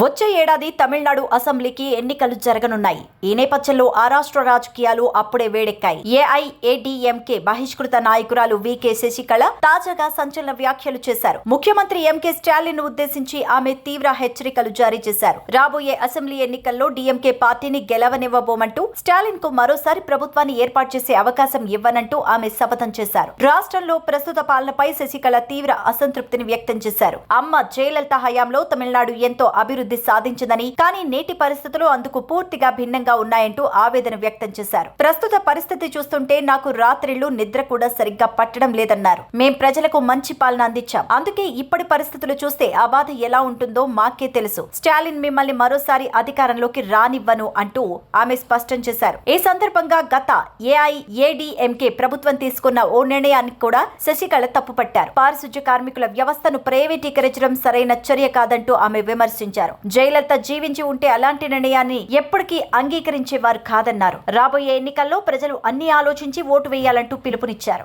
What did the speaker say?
వచ్చే ఏడాది తమిళనాడు అసెంబ్లీకి ఎన్నికలు జరగనున్నాయి. ఈ నేపథ్యంలో ఆ రాష్ట్ర రాజకీయాలు అప్పుడే వేడెక్కాయి. ఏఐఏడీఎంకే బహిష్కృత నాయకురాలు వికే శశికళ తాజాగా సంచలన వ్యాఖ్యలు చేశారు. ముఖ్యమంత్రి ఎంకే స్టాలిన్ ఉద్దేశించి ఆమె తీవ్ర హెచ్చరికలు జారీ చేశారు. రాబోయే అసెంబ్లీ ఎన్నికల్లో డీఎంకే పార్టీని గెలవనివ్వబోమంటూ స్టాలిన్కు మరోసారి ప్రభుత్వాన్ని ఏర్పాటు చేసే అవకాశం ఇవ్వనంటూ ఆమె శపథం చేశారు. రాష్ట్రంలో ప్రస్తుత పాలనపై శశికళ తీవ్ర అసంతృప్తిని వ్యక్తం చేశారు. అమ్మ జయలలిత హయాంలో తమిళనాడు ఎంతో అభివృద్ధి సాధించిందని కానీ నేటి పరిస్థితులు అందుకు పూర్తిగా భిన్నంగా ఉన్నాయంటూ ఆవేదన వ్యక్తం చేశారు. ప్రస్తుత పరిస్థితి చూస్తుంటే నాకు రాత్రిళ్ళు నిద్ర కూడా సరిగ్గా పట్టడం లేదన్నారు. మేం ప్రజలకు మంచి పాలన అందించాం. అందుకే ఇప్పటి పరిస్థితులు చూస్తే ఆ బాధ ఎలా ఉంటుందో మాకే తెలుసు. స్టాలిన్ మిమ్మల్ని మరోసారి అధికారంలోకి రానివ్వను అంటూ ఆమె స్పష్టం చేశారు. ఈ సందర్భంగా గత ఏఐఏడీఎంకే ప్రభుత్వం తీసుకున్న ఓ నిర్ణయాన్ని కూడా శశికళ తప్పుపట్టారు. పారిశుధ్య కార్మికుల వ్యవస్థను ప్రైవేటీకరించడం సరైన చర్య కాదంటూ ఆమె విమర్శించారు. జయలలిత జీవించి ఉంటే అలాంటి నిర్ణయాన్ని ఎప్పటికీ అంగీకరించేవారు కాదన్నారు. రాబోయే ఎన్నికల్లో ప్రజలు అన్ని ఆలోచించి ఓటు వేయాలంటూ పిలుపునిచ్చారు.